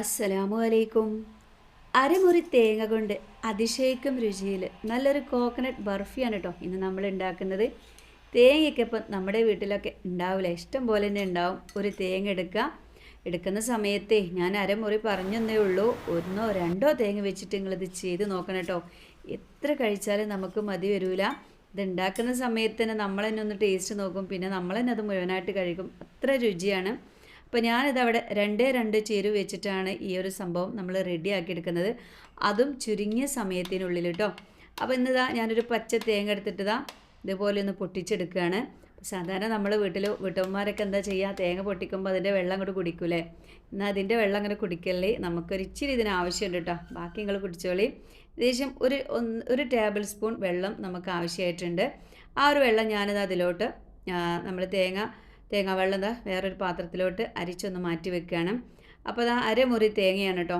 അസ്സലാമു അലൈക്കും. അരമുറി തേങ്ങ കൊണ്ട് അതിശയിക്കും രുചിയിൽ നല്ലൊരു കോക്കനട്ട് ബർഫിയാണ് കേട്ടോ ഇന്ന് നമ്മൾ ഉണ്ടാക്കുന്നത്. തേങ്ങയൊക്കെ ഇപ്പം നമ്മുടെ വീട്ടിലൊക്കെ ഉണ്ടാവില്ല. ഇഷ്ടം പോലെ തന്നെ ഉണ്ടാവും. ഒരു തേങ്ങ എടുക്കുക എടുക്കുന്ന സമയത്തെ ഞാൻ അരമുറി പറഞ്ഞെന്നേ ഉള്ളൂ. ഒന്നോ രണ്ടോ തേങ്ങ വെച്ചിട്ട് നിങ്ങളിത് ചെയ്ത് നോക്കണം കേട്ടോ എത്ര കഴിച്ചാലും നമുക്ക് മതി വരില്ല ഇത് ഉണ്ടാക്കുന്ന സമയത്ത് തന്നെ നമ്മൾ തന്നെ ഒന്ന് ടേസ്റ്റ് നോക്കും. പിന്നെ നമ്മൾ തന്നെ അത് മുഴുവനായിട്ട് കഴിക്കും. അത്ര രുചിയാണ്. അപ്പോൾ ഞാനിത് അവിടെ രണ്ടേ രണ്ട് ചേരുവ വെച്ചിട്ടാണ് ഈ ഒരു സംഭവം നമ്മൾ റെഡിയാക്കി എടുക്കുന്നത് അതും ചുരുങ്ങിയ സമയത്തിനുള്ളിൽ കേട്ടോ അപ്പോൾ ഇന്നിതാ ഞാനൊരു പച്ച തേങ്ങ എടുത്തിട്ടതാ. ഇതുപോലെ ഒന്ന് പൊട്ടിച്ചെടുക്കുകയാണ് സാധാരണ നമ്മൾ വീട്ടിൽ വീട്ടമ്മമാരൊക്കെ എന്താ ചെയ്യുക തേങ്ങ പൊട്ടിക്കുമ്പോൾ അതിന്റെ വെള്ളം അങ്ങോട്ട് കുടിക്കൂലേ? എന്നാൽ അതിന്റെ വെള്ളം അങ്ങനെ കുടിക്കല്ലേ നമുക്കൊരു ഇച്ചിരി ഇതിന് ആവശ്യമുണ്ട് കേട്ടോ ബാക്കി നിങ്ങൾ കുടിച്ചോളി. ഏകദേശം ഒരു ഒരു ടേബിൾ സ്പൂൺ വെള്ളം നമുക്ക് ആവശ്യമായിട്ടുണ്ട് ആ ഒരു വെള്ളം ഞാനിത് അതിലോട്ട് നമ്മൾ തേങ്ങ തേങ്ങാ വെള്ളം എന്താ വേറൊരു പാത്രത്തിലോട്ട് അരിച്ചൊന്ന് മാറ്റി വെക്കുകയാണ്. അപ്പോൾ അതാ അരമുറി തേങ്ങയാണ് കേട്ടോ.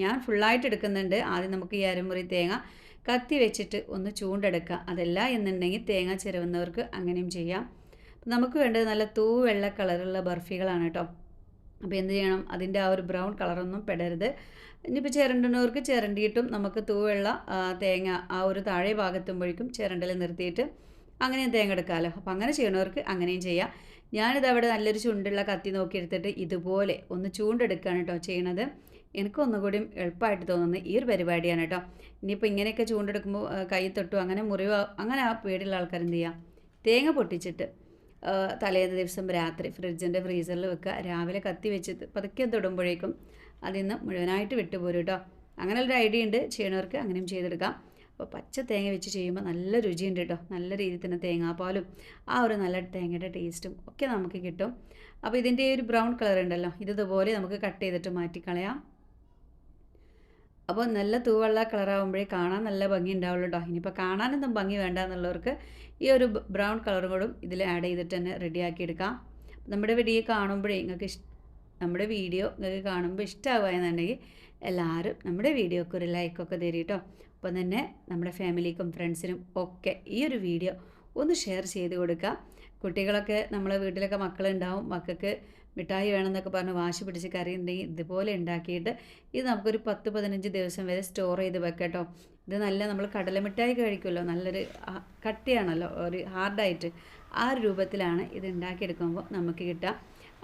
ഞാൻ ഫുള്ളായിട്ട് എടുക്കുന്നുണ്ട്. ആദ്യം നമുക്ക് ഈ അരമുറി തേങ്ങ കത്തി വെച്ചിട്ട് ഒന്ന് ചൂണ്ടെടുക്കുക. അതല്ല എന്നുണ്ടെങ്കിൽ തേങ്ങ ചിരവുന്നവർക്ക് അങ്ങനെയും ചെയ്യാം. നമുക്ക് വേണ്ടത് നല്ല തൂവെള്ള കളറുള്ള ബർഫികളാണ് കേട്ടോ. അപ്പോൾ എന്ത് ചെയ്യണം? അതിന്റെ ആ ഒരു ബ്രൗൺ കളറൊന്നും പെടരുത്. ഇനിയിപ്പോൾ ചിരണ്ടുന്നവർക്ക് ചിരണ്ടിയിട്ടും നമുക്ക് തൂവെള്ള തേങ്ങ ആ ഒരു താഴെ ഭാഗത്തുമ്പോഴേക്കും ചിരണ്ടൽ നിർത്തിയിട്ട് അങ്ങനെയും തേങ്ങ എടുക്കാമല്ലോ. അപ്പോൾ അങ്ങനെ ചെയ്യണവർക്ക് അങ്ങനെയും ചെയ്യാം. ഞാനിത് അവിടെ നല്ലൊരു ചുണ്ടുള്ള കത്തി നോക്കി എടുത്തിട്ട് ഇതുപോലെ ഒന്ന് ചൂണ്ടെടുക്കുകയാണ് കേട്ടോ ചെയ്യണത്. എനിക്ക് ഒന്നുകൂടിയും എളുപ്പമായിട്ട് തോന്നുന്നത് ഈ ഒരു പരിപാടിയാണ് കേട്ടോ. ഇനിയിപ്പോൾ ഇങ്ങനെയൊക്കെ ചൂണ്ടെടുക്കുമ്പോൾ കൈ തൊട്ടു അങ്ങനെ മുറിവ് അങ്ങനെ ആ പേടിയുള്ള ആൾക്കാർ എന്ത് ചെയ്യുക തേങ്ങ പൊട്ടിച്ചിട്ട് തലേന്ന് ദിവസം രാത്രി ഫ്രിഡ്ജിന്റെ ഫ്രീസറിൽ വെക്കുക. രാവിലെ കത്തി വെച്ച് പതുക്കെ തൊടുമ്പോഴേക്കും അതിൽ നിന്ന് മുഴുവനായിട്ട് വിട്ടുപോരും കേട്ടോ. അങ്ങനെയുള്ളൊരു ഐഡിയ ഉണ്ട്. ചെയ്യണവർക്ക് അങ്ങനെയും ചെയ്തെടുക്കാം. അപ്പോൾ പച്ച തേങ്ങ വെച്ച് ചെയ്യുമ്പോൾ നല്ല രുചിയുണ്ട് കേട്ടോ നല്ല രീതിയിൽ തന്നെ തേങ്ങാപ്പാലും ആ ഒരു നല്ല തേങ്ങയുടെ ടേസ്റ്റും ഒക്കെ നമുക്ക് കിട്ടും. അപ്പോൾ ഇതിന്റെ ഒരു ബ്രൗൺ കളർ ഉണ്ടല്ലോ ഇതുപോലെ നമുക്ക് കട്ട് ചെയ്തിട്ട് മാറ്റിക്കളയാം. അപ്പോൾ നല്ല തൂവെള്ള കളറാകുമ്പോഴേ കാണാൻ നല്ല ഭംഗി ഉണ്ടാവുള്ളൂ കേട്ടോ ഇനിയിപ്പോൾ കാണാനൊന്നും ഭംഗി വേണ്ട എന്നുള്ളവർക്ക് ഈ ഒരു ബ്രൗൺ കളറും കൂടും ഇതിൽ ആഡ് ചെയ്തിട്ട് തന്നെ റെഡിയാക്കി എടുക്കാം. നമ്മുടെ വീഡിയോ കാണുമ്പോഴേ നിങ്ങൾക്ക് നമ്മുടെ വീഡിയോ നിങ്ങൾക്ക് കാണുമ്പോൾ ഇഷ്ടമാവുക എന്നുണ്ടെങ്കിൽ എല്ലാവരും നമ്മുടെ വീഡിയോക്ക് ഒരു ലൈക്കൊക്കെ തരും കേട്ടോ അപ്പം തന്നെ നമ്മുടെ ഫാമിലിക്കും ഫ്രണ്ട്സിനും ഒക്കെ ഈ ഒരു വീഡിയോ ഒന്ന് ഷെയർ ചെയ്ത് കൊടുക്കുക കുട്ടികളൊക്കെ നമ്മളെ വീട്ടിലൊക്കെ മക്കളുണ്ടാവും. മക്കൾക്ക് മിഠായി വേണമെന്നൊക്കെ പറഞ്ഞ് വാശി പിടിച്ച് കറിയുണ്ടെങ്കിൽ ഇതുപോലെ ഉണ്ടാക്കിയിട്ട് ഇത് നമുക്കൊരു പത്ത് പതിനഞ്ച് ദിവസം വരെ സ്റ്റോർ ചെയ്ത് വെക്കട്ടോ. ഇത് നല്ല നമ്മൾ കടല മിഠായി കഴിക്കുമല്ലോ. നല്ലൊരു കട്ടിയാണല്ലോ. ഒരു ഹാർഡായിട്ട് ആ ഒരു രൂപത്തിലാണ് ഇത് ഉണ്ടാക്കിയെടുക്കുമ്പോൾ നമുക്ക് കിട്ടുക.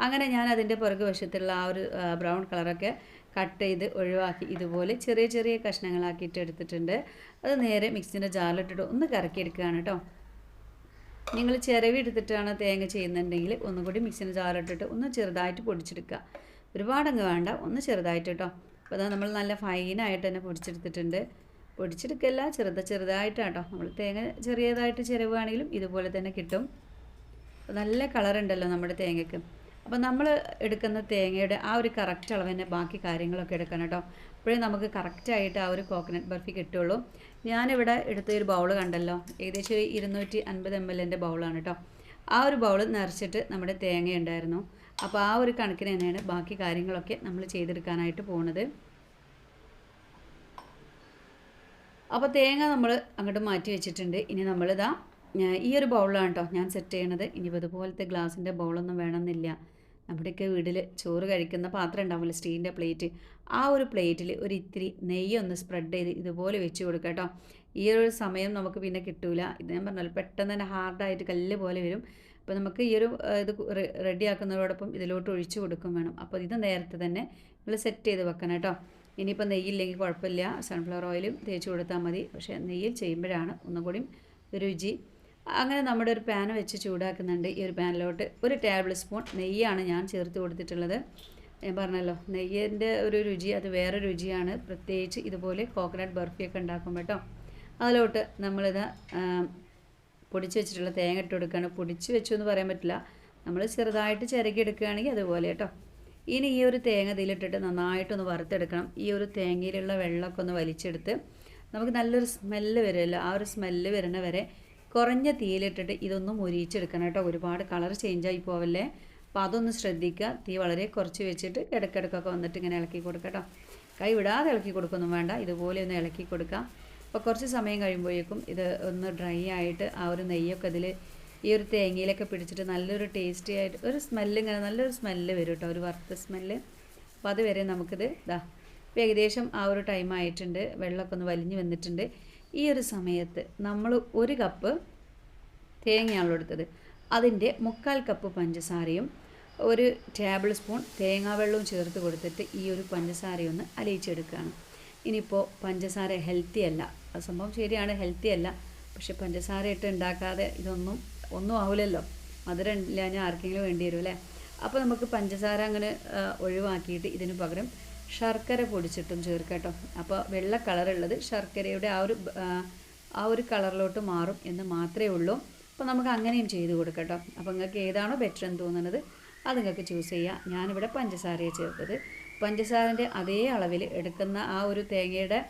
അങ്ങനെ ഞാൻ അതിന്റെ പുറകു വശത്തുള്ള ആ ഒരു ബ്രൗൺ കളറൊക്കെ കട്ട് ചെയ്ത് ഒഴിവാക്കി ഇതുപോലെ ചെറിയ ചെറിയ കഷ്ണങ്ങളാക്കിയിട്ട് എടുത്തിട്ടുണ്ട്. അത് നേരെ മിക്സിന്റെ ജാറിലിട്ടിട്ട് ഒന്ന് കറക്കിയെടുക്കുകയാണ് കേട്ടോ. നിങ്ങൾ ചിരവി എടുത്തിട്ടാണ് തേങ്ങ ചെയ്യുന്നുണ്ടെങ്കിൽ ഒന്നുകൂടി മിക്സിന്റെ ജാറിലിട്ടിട്ട് ഒന്ന് ചെറുതായിട്ട് പൊടിച്ചെടുക്കുക. ഒരുപാടങ്ങ് വേണ്ട ഒന്ന് ചെറുതായിട്ട് കേട്ടോ. അപ്പോൾ അതാ നമ്മൾ നല്ല ഫൈനായിട്ട് തന്നെ പൊടിച്ചെടുത്തിട്ടുണ്ട്. പൊടിച്ചെടുക്കല്ല ചെറുത ചെറുതായിട്ടാണ് കേട്ടോ. നമ്മൾ തേങ്ങ ചെറിയതായിട്ട് ചിരവുകയാണെങ്കിലും ഇതുപോലെ തന്നെ കിട്ടും. നല്ല കളറുണ്ടല്ലോ നമ്മുടെ തേങ്ങയ്ക്ക് അപ്പോൾ നമ്മൾ എടുക്കുന്ന തേങ്ങയുടെ ആ ഒരു കറക്റ്റ് അളവ് തന്നെ ബാക്കി കാര്യങ്ങളൊക്കെ എടുക്കണം കേട്ടോ. അപ്പോഴേ നമുക്ക് കറക്റ്റായിട്ട് ആ ഒരു കോക്കനട്ട് ബർഫി കിട്ടുള്ളൂ. ഞാനിവിടെ എടുത്ത ഒരു ബൗൾ കണ്ടല്ലോ. ഏകദേശം ഇരുന്നൂറ്റി അൻപത് എം എല്ലിന്റെ ബൗളാണ് കേട്ടോ. ആ ഒരു ബൗൾ നിറച്ചിട്ട് നമ്മുടെ തേങ്ങ ഉണ്ടായിരുന്നു. അപ്പോൾ ആ ഒരു കണക്കിന് തന്നെയാണ് ബാക്കി കാര്യങ്ങളൊക്കെ നമ്മൾ ചെയ്തെടുക്കാനായിട്ട് പോകുന്നത് അപ്പോൾ തേങ്ങ നമ്മൾ അങ്ങോട്ട് മാറ്റി വെച്ചിട്ടുണ്ട്. ഇനി നമ്മളിതാ ഈ ഒരു ബൗളാണ് കേട്ടോ ഞാൻ സെറ്റ് ചെയ്യണത്. ഇനി ഇതുപോലത്തെ ഗ്ലാസിന്റെ ബൗളൊന്നും വേണമെന്നില്ല. നമ്മുടെയൊക്കെ വീട്ടിൽ ചോറ് കഴിക്കുന്ന പാത്രം ഉണ്ടാവില്ല സ്റ്റീലിന്റെ പ്ലേറ്റ്. ആ ഒരു പ്ലേറ്റിൽ ഒരു ഇത്തിരി നെയ്യ് ഒന്ന് സ്പ്രെഡ് ചെയ്ത് ഇതുപോലെ വെച്ച് കൊടുക്കുക കേട്ടോ. ഈ ഒരു സമയം നമുക്ക് പിന്നെ കിട്ടൂല. ഇത് ഞാൻ പറഞ്ഞാൽ പെട്ടെന്ന് തന്നെ ഹാർഡായിട്ട് കല്ല് പോലെ വരും. അപ്പോൾ നമുക്ക് ഈ ഒരു ഇത് റെഡിയാക്കുന്നതോടൊപ്പം ഇതിലോട്ട് ഒഴിച്ചു കൊടുക്കും വേണം. അപ്പോൾ ഇത് നേരത്തെ തന്നെ നമ്മൾ സെറ്റ് ചെയ്ത് വെക്കണം കേട്ടോ. ഇനിയിപ്പോൾ നെയ്യില്ലെങ്കിൽ കുഴപ്പമില്ല. സൺഫ്ലവർ ഓയിലും തേച്ച് കൊടുത്താൽ മതി. പക്ഷേ നെയ്യിൽ ചെയ്യുമ്പോഴാണ് ഒന്നും കൂടി രുചി അങ്ങനെ നമ്മുടെ ഒരു പാൻ വെച്ച് ചൂടാക്കുന്നുണ്ട് ഈ ഒരു പാനിലോട്ട് ഒരു ടേബിൾ സ്പൂൺ നെയ്യാണ് ഞാൻ ചേർത്ത് കൊടുത്തിട്ടുള്ളത്. ഞാൻ പറഞ്ഞല്ലോ നെയ്യിന്റെ ഒരു രുചി അത് വേറെ രുചിയാണ്. പ്രത്യേകിച്ച് ഇതുപോലെ കോക്കനട്ട് ബർഫിയൊക്കെ ഉണ്ടാക്കും കേട്ടോ. അതിലോട്ട് നമ്മളിത് പൊടിച്ച് വെച്ചിട്ടുള്ള തേങ്ങ ഇട്ട് കൊടുക്കുകയാണ്. പൊടിച്ച് വെച്ചു എന്ന് പറയാൻ പറ്റില്ല. നമ്മൾ ചെറുതായിട്ട് ചിരകി എടുക്കുകയാണെങ്കിൽ അതുപോലെ കേട്ടോ. ഇനി ഈ ഒരു തേങ്ങ ഇതിലിട്ടിട്ട് നന്നായിട്ടൊന്ന് വറുത്തെടുക്കണം. ഈ ഒരു തേങ്ങയിലുള്ള വെള്ളമൊക്കെ ഒന്ന് വലിച്ചെടുത്ത് നമുക്ക് നല്ലൊരു സ്മെല്ല് വരുമല്ലോ ആ ഒരു സ്മെല്ല് വരുന്ന വരെ കുറഞ്ഞ തീയിലിട്ടിട്ട് ഇതൊന്ന് മുരിയിച്ചെടുക്കണം കേട്ടോ. ഒരുപാട് കളർ ചേഞ്ച് ആയി പോവല്ലേ. അപ്പോൾ അതൊന്ന് ശ്രദ്ധിക്കുക. തീ വളരെ കുറച്ച് വെച്ചിട്ട് ഇടയ്ക്കിടയ്ക്കൊക്കെ വന്നിട്ട് ഇങ്ങനെ ഇളക്കി കൊടുക്കുക കേട്ടോ. കൈ വിടാതെ ഇളക്കി കൊടുക്കൊന്നും വേണ്ട. ഇതുപോലെ ഒന്ന് ഇളക്കി കൊടുക്കാം അപ്പോൾ കുറച്ച് സമയം കഴിയുമ്പോഴേക്കും ഇത് ഒന്ന് ഡ്രൈ ആയിട്ട് ആ ഒരു നെയ്യൊക്കെ അതിൽ ഈ ഒരു തേങ്ങയിലൊക്കെ പിടിച്ചിട്ട് നല്ലൊരു ടേസ്റ്റി ആയിട്ട് ഒരു സ്മെല്ല് ഇങ്ങനെ നല്ലൊരു സ്മെല്ല് വരും കേട്ടോ. ഒരു വറുത്ത സ്മെല്ല് അപ്പോൾ അതുവരെ നമുക്കിത് ഇതാ ഇപ്പോൾ ഏകദേശം ആ ഒരു ടൈം ആയിട്ടുണ്ട്. വെള്ളമൊക്കെ ഒന്ന് വലിഞ്ഞ് വന്നിട്ടുണ്ട്. ഈ ഒരു സമയത്ത് നമ്മൾ ഒരു കപ്പ് തേങ്ങയാണല്ലോ എടുത്തത്. അതിന്റെ മുക്കാൽ കപ്പ് പഞ്ചസാരയും ഒരു ടേബിൾ സ്പൂൺ തേങ്ങാവെള്ളവും ചേർത്ത് കൊടുത്തിട്ട് ഈ ഒരു പഞ്ചസാരയൊന്ന് അലിയിച്ചെടുക്കുകയാണ്. ഇനിയിപ്പോൾ പഞ്ചസാര ഹെൽത്തി അല്ല. സംഭവം ശരിയാണ് ഹെൽത്തി അല്ല. പക്ഷെ പഞ്ചസാര ഇട്ട് ഉണ്ടാക്കാതെ ഇതൊന്നും ഒന്നും ആവില്ലല്ലോ മധുരം ഇല്ല ഞാൻ ആർക്കെങ്കിലും വേണ്ടി വരും അല്ലേ? അപ്പോൾ നമുക്ക് പഞ്ചസാര അങ്ങനെ ഒഴിവാക്കിയിട്ട് ഇതിന് പകരം ശർക്കര പൊടിച്ചിട്ടും ചേർക്കട്ടോ. അപ്പോൾ വെള്ള കളറുള്ളത് ശർക്കരയുടെ ആ ഒരു ആ, ഒരു കളറിലോട്ട് മാറും എന്ന് മാത്രമേ ഉള്ളൂ. അപ്പോൾ നമുക്ക് അങ്ങനെയും ചെയ്ത് കൊടുക്കട്ടോ. അപ്പോൾ നിങ്ങൾക്ക് ഏതാണോ ബെറ്റർ എന്ന് തോന്നുന്നത് അത് നിങ്ങൾക്ക് ചൂസ് ചെയ്യാം. ഞാനിവിടെ പഞ്ചസാരയെ ചേർത്തത്. പഞ്ചസാരന്റെ അതേ അളവിൽ എടുക്കുന്ന ആ ഒരു തേങ്ങയുടെ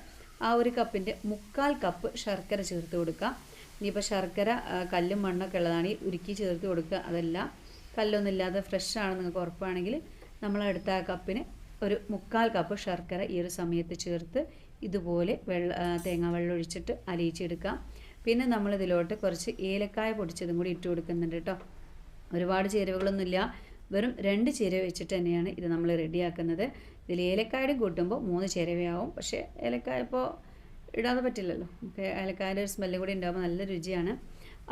ആ ഒരു കപ്പിന്റെ മുക്കാൽ കപ്പ് ശർക്കര ചേർത്ത് കൊടുക്കുക ഇനിയിപ്പോൾ ശർക്കര കല്ലും മണ്ണൊക്കെ ഉള്ളതാണ് ഈ ഉരുക്കി ചേർത്ത് കൊടുക്കുക. അതല്ല കല്ലൊന്നുമില്ലാതെ ഫ്രഷ് ആണ് നിങ്ങൾക്ക് ഉറപ്പാണെങ്കിൽ നമ്മൾ എടുത്ത ആ കപ്പിന് ഒരു മുക്കാൽ കപ്പ് ശർക്കര ഈ ഒരു സമയത്ത് ചേർത്ത് ഇതുപോലെ വെള്ള തേങ്ങാ വെള്ളം ഒഴിച്ചിട്ട് അലിയിച്ചെടുക്കാം പിന്നെ നമ്മൾ ഇതിലോട്ട് കുറച്ച് ഏലക്കായ പൊടിച്ചതും കൂടി ഇട്ട് കൊടുക്കുന്നുണ്ട് കേട്ടോ ഒരുപാട് ചേരുവകളൊന്നുമില്ല. വെറും രണ്ട് ചേരുവ വെച്ചിട്ട് തന്നെയാണ് ഇത് നമ്മൾ റെഡിയാക്കുന്നത്. ഇതിൽ ഏലക്കായുടെ കൂട്ടുമ്പോൾ മൂന്ന് ചേരുവയാവും. പക്ഷേ ഏലക്കായ ഇപ്പോൾ ഇടാതെ പറ്റില്ലല്ലോ. ഏലക്കായുടെ ഒരു സ്മെല്ല് കൂടി ഉണ്ടാകുമ്പോൾ നല്ല രുചിയാണ്.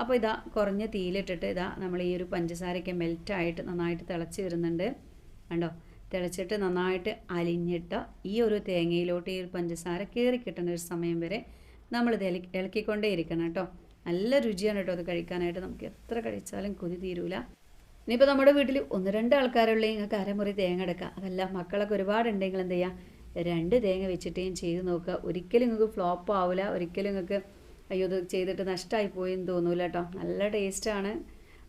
അപ്പോൾ ഇതാ കുറഞ്ഞ തീയിലിട്ടിട്ട് ഇതാ നമ്മൾ ഈ ഒരു പഞ്ചസാരയൊക്കെ മെൽറ്റായിട്ട് നന്നായിട്ട് തിളച്ച് വരുന്നുണ്ട്. കണ്ടോ? തിളച്ചിട്ട് നന്നായിട്ട് അലിഞ്ഞിട്ട് ഈ ഒരു തേങ്ങയിലോട്ട് ഈ പഞ്ചസാര കയറി കിട്ടുന്ന ഒരു സമയം വരെ നമ്മളിത് ഇളക്കി ഇളക്കിക്കൊണ്ടേ ഇരിക്കണം കേട്ടോ. നല്ല രുചിയാണ് കേട്ടോ അത് കഴിക്കാനായിട്ട്. നമുക്ക് എത്ര കഴിച്ചാലും കൊതി തീരൂല. ഇനിയിപ്പോൾ നമ്മുടെ വീട്ടിൽ ഒന്ന് രണ്ട് ആൾക്കാരുള്ള നിങ്ങൾക്ക് അരമുറി തേങ്ങ എടുക്കുക അതല്ല മക്കളൊക്കെ ഒരുപാടുണ്ടെങ്കിൽ എന്ത് ചെയ്യുക രണ്ട് തേങ്ങ വെച്ചിട്ടേയും ചെയ്ത് നോക്കുക. ഒരിക്കലും നിങ്ങൾക്ക് ഫ്ലോപ്പ് ആവില്ല ഒരിക്കലും നിങ്ങൾക്ക് അയ്യോ ഇത് ചെയ്തിട്ട് നഷ്ടമായി പോയി എന്ന് തോന്നൂല കേട്ടോ. നല്ല ടേസ്റ്റാണ്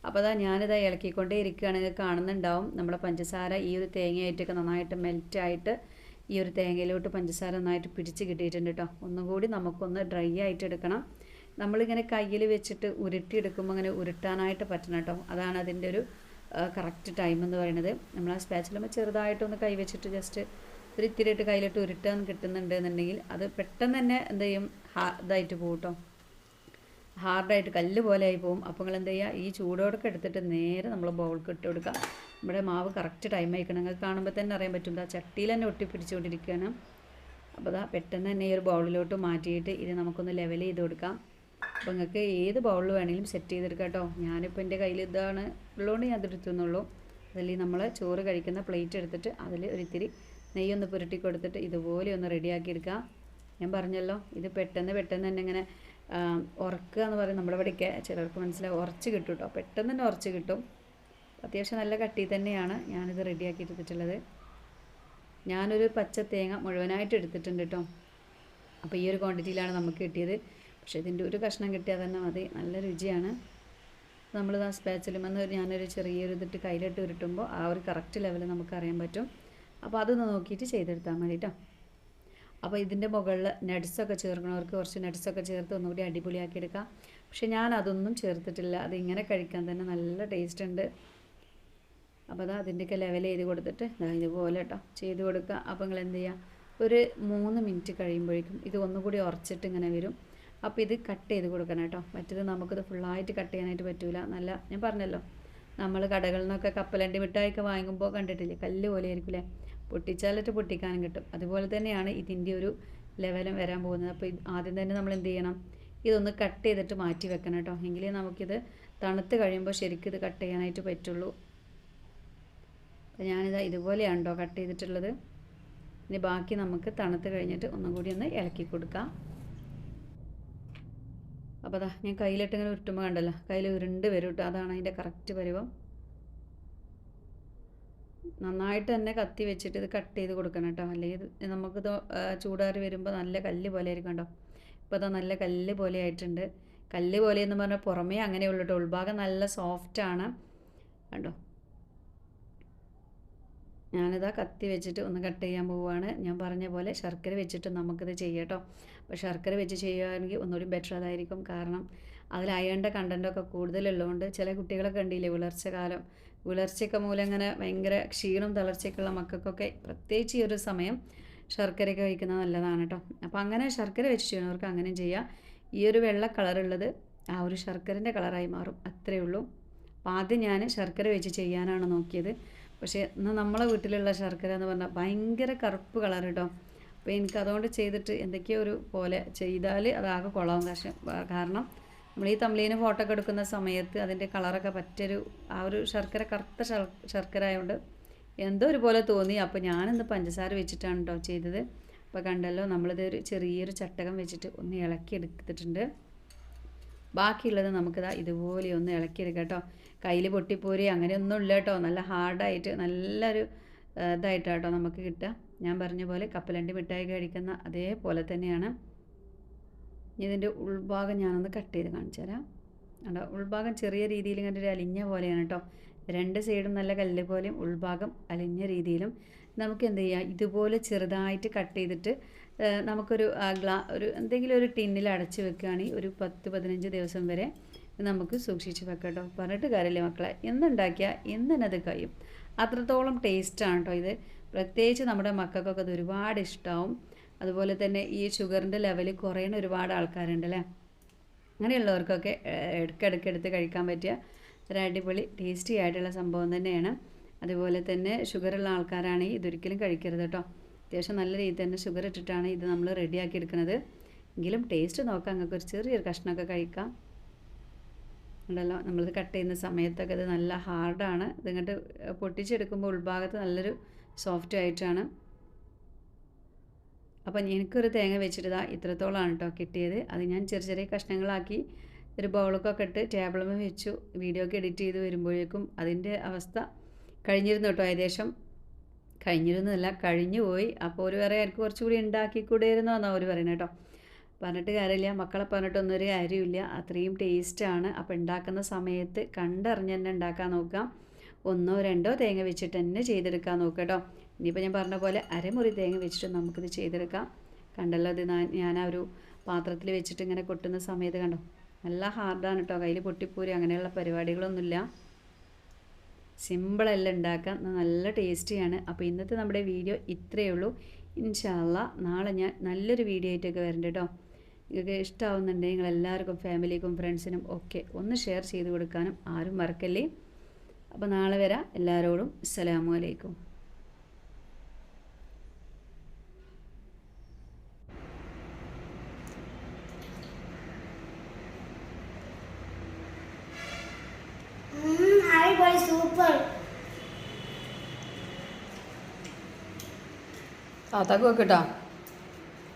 അപ്പോൾ അതാ ഞാനിതാ ഇളക്കിക്കൊണ്ടേ ഇരിക്കുകയാണ്. കാണുന്നുണ്ടാവും. നമ്മുടെ പഞ്ചസാര ഈ ഒരു തേങ്ങയായിട്ടൊക്കെ നന്നായിട്ട് മെൽറ്റായിട്ട് ഈ ഒരു തേങ്ങയിലോട്ട് പഞ്ചസാര നന്നായിട്ട് പിടിച്ച് കിട്ടിയിട്ടുണ്ട് കേട്ടോ. ഒന്നും കൂടി നമുക്കൊന്ന് ഡ്രൈ ആയിട്ട് എടുക്കണം. നമ്മളിങ്ങനെ കയ്യിൽ വെച്ചിട്ട് ഉരുട്ടിയെടുക്കുമ്പോൾ അങ്ങനെ ഉരുട്ടാനായിട്ട് പറ്റണം കേട്ടോ. അതാണ് അതിന്റെ ഒരു കറക്റ്റ് ടൈം എന്ന് പറയുന്നത് നമ്മൾ ആ സ്പാച്ചിലുമ്പോൾ ചെറുതായിട്ടൊന്ന് കൈ വെച്ചിട്ട് ജസ്റ്റ് ഒരു ഇത്തിരിയിട്ട് കയ്യിലിട്ട് ഉരുട്ടാൻ കിട്ടുന്നുണ്ട് എന്നുണ്ടെങ്കിൽ അത് പെട്ടെന്ന് തന്നെ എന്ത് ചെയ്യും? ഇതായിട്ട് പോകും കേട്ടോ. ഹാർഡായിട്ട് കല്ല് പോലെ ആയി പോകും അപ്പോൾ നിങ്ങൾ എന്ത് ചെയ്യുക? ഈ ചൂടോടൊക്കെ എടുത്തിട്ട് നേരെ നമ്മൾ ബൗൾക്ക് ഇട്ട് കൊടുക്കുക. നമ്മുടെ മാവ് കറക്റ്റ് ടൈം ആയിക്കണം നിങ്ങൾക്ക് കാണുമ്പോൾ തന്നെ അറിയാൻ പറ്റും. ആ ചട്ടിയിൽ തന്നെ ഒട്ടിപ്പിടിച്ചുകൊണ്ടിരിക്കുകയാണ്. അപ്പോൾ അതാ പെട്ടെന്ന് തന്നെ ഈ ഒരു ബൗളിലോട്ട് മാറ്റിയിട്ട് ഇത് നമുക്കൊന്ന് ലെവൽ ചെയ്ത് കൊടുക്കാം. അപ്പോൾ നിങ്ങൾക്ക് ഏത് ബൗളിൽ വേണമെങ്കിലും സെറ്റ് ചെയ്തെടുക്കാം കേട്ടോ. ഞാനിപ്പോൾ എന്റെ കയ്യിൽ ഇതാണ് ഉള്ളതുകൊണ്ട് ഞാൻ അതെടുത്തുന്നുള്ളൂ. അതിൽ നമ്മൾ ചോറ് കഴിക്കുന്ന പ്ലേറ്റ് എടുത്തിട്ട് അതിൽ ഒരിത്തിരി നെയ്യൊന്ന് പുരട്ടി കൊടുത്തിട്ട് ഇതുപോലെ ഒന്ന് റെഡിയാക്കി എടുക്കാം ഞാൻ പറഞ്ഞല്ലോ ഇത് പെട്ടെന്ന് പെട്ടെന്ന് തന്നെ ഇങ്ങനെ ഉറക്കുക എന്ന് പറയും നമ്മുടെ ഇവിടെയൊക്കെ ചിലർക്ക് മനസ്സിലാവും. ഉറച്ച് കിട്ടും കേട്ടോ. പെട്ടെന്ന് തന്നെ ഉറച്ച് കിട്ടും. അത്യാവശ്യം നല്ല കട്ടി തന്നെയാണ് ഞാനിത് റെഡിയാക്കി എടുത്തിട്ടുള്ളത്. ഞാനൊരു പച്ച തേങ്ങ മുഴുവനായിട്ട് എടുത്തിട്ടുണ്ട് കേട്ടോ. അപ്പോൾ ഈ ഒരു ക്വാണ്ടിറ്റിയിലാണ് നമുക്ക് കിട്ടിയത്. പക്ഷേ ഇതിന്റെ ഒരു കഷ്ണം കിട്ടിയാൽ തന്നെ മതി. നല്ല രുചിയാണ്. നമ്മൾ ആ സ്പാച്ചിലുമെന്ന് ഞാനൊരു ചെറിയൊരു ഇതിട്ട് കയ്യിലിട്ട് ഉരുട്ടുമ്പോൾ ആ ഒരു കറക്റ്റ് ലെവൽ നമുക്ക് അറിയാൻ പറ്റും. അപ്പോൾ അതൊന്ന് നോക്കിയിട്ട് ചെയ്തെടുത്താൽ മതി കേട്ടോ. അപ്പോൾ ഇതിന്റെ മുകളിൽ നട്ട്സൊക്കെ ചേർക്കണവർക്ക് കുറച്ച് നട്ട്സൊക്കെ ചേർത്ത് ഒന്നുകൂടി അടിപൊളിയാക്കി എടുക്കാം പക്ഷേ ഞാൻ അതൊന്നും ചേർത്തിട്ടില്ല. അത് ഇങ്ങനെ കഴിക്കാൻ തന്നെ നല്ല ടേസ്റ്റ് ഉണ്ട്. അപ്പോൾ അതാ അതിന്റെയൊക്കെ ലെവൽ ചെയ്ത് കൊടുത്തിട്ട് ദാ ഇതുപോലെ കേട്ടോ ചെയ്ത് കൊടുക്കുക. അപ്പോൾ നിങ്ങൾ എന്ത് ചെയ്യുക ഒരു മൂന്ന് മിനിറ്റ് കഴിയുമ്പോഴേക്കും ഇത് ഒന്നുകൂടി ഉറച്ചിട്ട് ഇങ്ങനെ വരും. അപ്പോൾ ഇത് കട്ട് ചെയ്ത് കൊടുക്കണം കേട്ടോ. മറ്റത് നമുക്കിത് ഫുള്ളായിട്ട് കട്ട് ചെയ്യാനായിട്ട് പറ്റൂല. നല്ല ഞാൻ പറഞ്ഞല്ലോ. നമ്മൾ കടകളിൽ നിന്നൊക്കെ കപ്പലണ്ടി മിഠായിയൊക്കെ വാങ്ങുമ്പോൾ കണ്ടിട്ടില്ലേ? കല്ല് പോലെ ആയിരിക്കില്ലേ? പൊട്ടിച്ചാലിട്ട് പൊട്ടിക്കാനും കിട്ടും. അതുപോലെ തന്നെയാണ് ഇതിന്റെ ഒരു ലെവലും വരാൻ പോകുന്നത്. അപ്പോൾ ഇത് ആദ്യം തന്നെ നമ്മൾ എന്ത് ചെയ്യണം? ഇതൊന്ന് കട്ട് ചെയ്തിട്ട് മാറ്റി വെക്കണം കേട്ടോ. എങ്കിലേ നമുക്കിത് തണുത്ത് കഴിയുമ്പോൾ ശരിക്കും ഇത് കട്ട് ചെയ്യാനായിട്ട് പറ്റുള്ളൂ. അപ്പോൾ ഞാനിതാ ഇതുപോലെയാണ് കേട്ടോ കട്ട് ചെയ്തിട്ടുള്ളത്. ഇനി ബാക്കി നമുക്ക് തണുത്ത് കഴിഞ്ഞിട്ട് ഒന്നും കൂടി ഒന്ന് ഇളക്കി കൊടുക്കാം. അപ്പോൾ അതാ ഞാൻ കയ്യിലിട്ടിങ്ങനെ ഉരുട്ടുമ്പോൾ കണ്ടല്ലോ കയ്യിൽ ഉരുണ്ട് വരും കേട്ടോ. അതാണ് അതിന്റെ കറക്റ്റ് പരുവം. നന്നായിട്ട് തന്നെ കത്തി വെച്ചിട്ട് ഇത് കട്ട് ചെയ്ത് കൊടുക്കണം കേട്ടോ. അല്ലെങ്കിൽ നമുക്കിത് ചൂടാറി വരുമ്പോൾ നല്ല കല്ല് പോലെ ആയിരിക്കും കേട്ടോ. ഇപ്പോൾ ഇതാ നല്ല കല്ല് പോലെ ആയിട്ടുണ്ട്. കല്ല് പോലെ എന്ന് പറഞ്ഞാൽ പുറമേ അങ്ങനെ ഉള്ളു കേട്ടോ. ഉൾഭാഗം നല്ല സോഫ്റ്റാണ് കണ്ടോ? ഞാനിതാ കത്തി വെച്ചിട്ട് ഒന്ന് കട്ട് ചെയ്യാൻ പോവുകയാണ് ഞാൻ പറഞ്ഞ പോലെ ശർക്കര വെച്ചിട്ട് നമുക്കിത് ചെയ്യാം കേട്ടോ. അപ്പോൾ ശർക്കര വെച്ച് ചെയ്യുകയാണെങ്കിൽ ഒന്നുകൂടി ബെറ്റർ അതായിരിക്കും. കാരണം അതിൽ അയണിന്റെ കണ്ടന്റൊക്കെ കൂടുതലുള്ളതുകൊണ്ട് ചില കുട്ടികളൊക്കെ കണ്ടില്ലേ വിളർച്ച കാലം. വിളർച്ചയൊക്കെ മൂലം ഇങ്ങനെ ഭയങ്കര ക്ഷീണം തളർച്ചയൊക്കെയുള്ള മക്കൾക്കൊക്കെ പ്രത്യേകിച്ച് ഈ ഒരു സമയം ശർക്കരയൊക്കെ കഴിക്കുന്നത് നല്ലതാണ് കേട്ടോ അപ്പോൾ അങ്ങനെ ശർക്കര വെച്ച് ചെയ്യുന്നവർക്ക് അങ്ങനെയും ചെയ്യാം. ഈ ഒരു വെള്ള കളറുള്ളത് ആ ഒരു ശർക്കരന്റെ കളറായി മാറും. അത്രയേ ഉള്ളൂ. അപ്പോൾ ആദ്യം ഞാൻ ശർക്കര വെച്ച് ചെയ്യാനാണ് നോക്കിയത്. പക്ഷേ ഇന്ന് നമ്മളെ വീട്ടിലുള്ള ശർക്കര എന്ന് പറഞ്ഞാൽ ഭയങ്കര കറുപ്പ് കളർ കേട്ടോ അപ്പോൾ എനിക്ക് അതുകൊണ്ട് ചെയ്തിട്ട് എന്തൊക്കെയോ ഒരു പോലെ ചെയ്താൽ അതാകെ കുളവും കാരണം നമ്മൾ ഈ തമ്പ്ലീന് ഫോട്ടോ ഒക്കെ എടുക്കുന്ന സമയത്ത് അതിന്റെ കളറൊക്കെ പറ്റൊരു ആ ഒരു ശർക്കര കറുത്ത ശർ- ശർക്കര ആയതുകൊണ്ട് എന്തോ ഒരു പോലെ തോന്നി. അപ്പോൾ ഞാനിന്ന് പഞ്ചസാര വെച്ചിട്ടാണ് കേട്ടോ ചെയ്തത്. അപ്പോൾ കണ്ടല്ലോ നമ്മളിത് ഒരു ചെറിയൊരു ചട്ടകം വെച്ചിട്ട് ഒന്ന് ഇളക്കി എടുത്തിട്ടുണ്ട്. ബാക്കിയുള്ളത് നമുക്കിതാ ഇതുപോലെ ഒന്ന് ഇളക്കിയെടുക്കാം കേട്ടോ കയ്യിൽ പൊട്ടിപ്പോരി അങ്ങനെയൊന്നും ഇല്ല കേട്ടോ നല്ല ഹാർഡായിട്ട് നല്ലൊരു ഇതായിട്ടാട്ടോ നമുക്ക് കിട്ടുക. ഞാൻ പറഞ്ഞ പോലെ കപ്പലണ്ടി മിഠായി കഴിക്കുന്ന അതേപോലെ തന്നെയാണ്. ഇതിന്റെ ഉൾഭാഗം ഞാനൊന്ന് കട്ട് ചെയ്ത് കാണിച്ചു തരാം. കണ്ടോ? ഉൾഭാഗം ചെറിയ രീതിയിൽ ഇങ്ങനെ ഒരു അലിഞ്ഞ പോലെയാണ് കേട്ടോ. രണ്ട് സൈഡും നല്ല കല്ല് പോലെയും ഉൾഭാഗം അലിഞ്ഞ രീതിയിലും നമുക്ക് എന്ത് ചെയ്യാം? ഇതുപോലെ ചെറുതായിട്ട് കട്ട് ചെയ്തിട്ട് നമുക്കൊരു ഗ്ലാ ഒരു എന്തെങ്കിലും ഒരു ടിന്നിൽ അടച്ച് വെക്കുകയാണെങ്കിൽ ഒരു പത്ത് പതിനഞ്ച് ദിവസം വരെ നമുക്ക് സൂക്ഷിച്ച് വെക്കാം കേട്ടോ. പറഞ്ഞിട്ട് കാര്യമില്ല മക്കളെ. എന്നുണ്ടാക്കിയാൽ എന്ന് തന്നെ അത് കഴിയും. അത്രത്തോളം ടേസ്റ്റാണ് കേട്ടോ ഇത്. പ്രത്യേകിച്ച് നമ്മുടെ മക്കൾക്കൊക്കെ അത് ഒരുപാട് ഇഷ്ടമാവും അതുപോലെ തന്നെ ഈ ഷുഗറിന്റെ ലെവൽ കുറയുന്ന ഒരുപാട് ആൾക്കാരുണ്ട് അല്ലേ? അങ്ങനെയുള്ളവർക്കൊക്കെ ഇടയ്ക്കിടയ്ക്ക് എടുത്ത് കഴിക്കാൻ പറ്റിയ ഒരു അടിപൊളി ടേസ്റ്റി ആയിട്ടുള്ള സംഭവം തന്നെയാണ്. അതുപോലെ തന്നെ ഷുഗറുള്ള ആൾക്കാരാണെങ്കിൽ ഇതൊരിക്കലും കഴിക്കരുത് കേട്ടോ. അത്യാവശ്യം നല്ല രീതിയിൽ തന്നെ ഷുഗർ ഇട്ടിട്ടാണ് ഇത് നമ്മൾ റെഡിയാക്കി എടുക്കുന്നത് എങ്കിലും ടേസ്റ്റ് നോക്കാം നിങ്ങൾക്ക് ഒരു ചെറിയൊരു കഷ്ണമൊക്കെ കഴിക്കാം. ഉണ്ടല്ലോ? നമ്മളിത് കട്ട് ചെയ്യുന്ന സമയത്തൊക്കെ ഇത് നല്ല ഹാർഡാണ്. ഇതിങ്ങോട്ട് പൊട്ടിച്ചെടുക്കുമ്പോൾ ഉൾഭാഗത്ത് നല്ലൊരു സോഫ്റ്റ് ആയിട്ടാണ് അപ്പം എനിക്കൊരു തേങ്ങ വെച്ചിട്ട് ഇതാ ഇത്രത്തോളമാണ് കേട്ടോ കിട്ടിയത്. അത് ഞാൻ ചെറിയ ചെറിയ കഷ്ണങ്ങളാക്കി ഒരു ബൗളൊക്കെ ഇട്ട് ടേബിളുമ്മ വെച്ചു. വീഡിയോ ഒക്കെ എഡിറ്റ് ചെയ്ത് വരുമ്പോഴേക്കും അതിന്റെ അവസ്ഥ കഴിഞ്ഞിരുന്നു കേട്ടോ ഏകദേശം. കഴിഞ്ഞിരുന്നതല്ല കഴിഞ്ഞു പോയി. അപ്പോൾ ഒരു വേറെ എനിക്ക് കുറച്ചുകൂടി ഉണ്ടാക്കിക്കൂടെയിരുന്നോ എന്നാണ് അവർ പറയുന്നത് കേട്ടോ പറഞ്ഞിട്ട് കാര്യമില്ല. മക്കളെ പറഞ്ഞിട്ടൊന്നും ഒരു കാര്യമില്ല അത്രയും ടേസ്റ്റാണ് അപ്പോൾ ഉണ്ടാക്കുന്ന സമയത്ത് കണ്ടറിഞ്ഞ് തന്നെ ഉണ്ടാക്കാൻ നോക്കാം. ഒന്നോ രണ്ടോ തേങ്ങ വെച്ചിട്ട് തന്നെ ചെയ്തെടുക്കാൻ നോക്കാം കേട്ടോ ഇനിയിപ്പോൾ ഞാൻ പറഞ്ഞ പോലെ അരമുറി തേങ്ങ വെച്ചിട്ട് നമുക്കിത് ചെയ്തെടുക്കാം. കണ്ടല്ലോ ഇത് ഞാൻ- ആ ഒരു പാത്രത്തിൽ വെച്ചിട്ട് ഇങ്ങനെ കൊട്ടുന്ന സമയത്ത് കണ്ടോ? നല്ല ഹാർഡാണ് കേട്ടോ കയ്യിൽ പൊട്ടിപ്പൂരി അങ്ങനെയുള്ള പരിപാടികളൊന്നുമില്ല. സിമ്പിളല്ല ഉണ്ടാക്കാം നല്ല ടേസ്റ്റിയാണ് അപ്പോൾ ഇന്നത്തെ നമ്മുടെ വീഡിയോ ഇത്രയേ ഉള്ളൂ. ഇൻഷാല്ല നാളെ ഞാൻ നല്ലൊരു വീഡിയോ ആയിട്ടൊക്കെ വരണ്ട കേട്ടോ നിങ്ങൾക്ക് ഇഷ്ടമാവുന്നുണ്ടെങ്കിൽ നിങ്ങൾ എല്ലാവർക്കും ഫാമിലിക്കും ഫ്രണ്ട്സിനും ഒക്കെ ഒന്ന് ഷെയർ ചെയ്ത് കൊടുക്കാനും ആരും മറക്കല്ലേ? അപ്പോൾ നാളെ വരാം. എല്ലാവരോടും അസ്സലാമു അലൈക്കും ഉം, അടിപൊളി സൂപ്പർ താത്താക്ക് വെക്കട്ടാ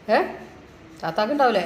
ഏ? താത്താക്ക് ഉണ്ടാവില്ലേ.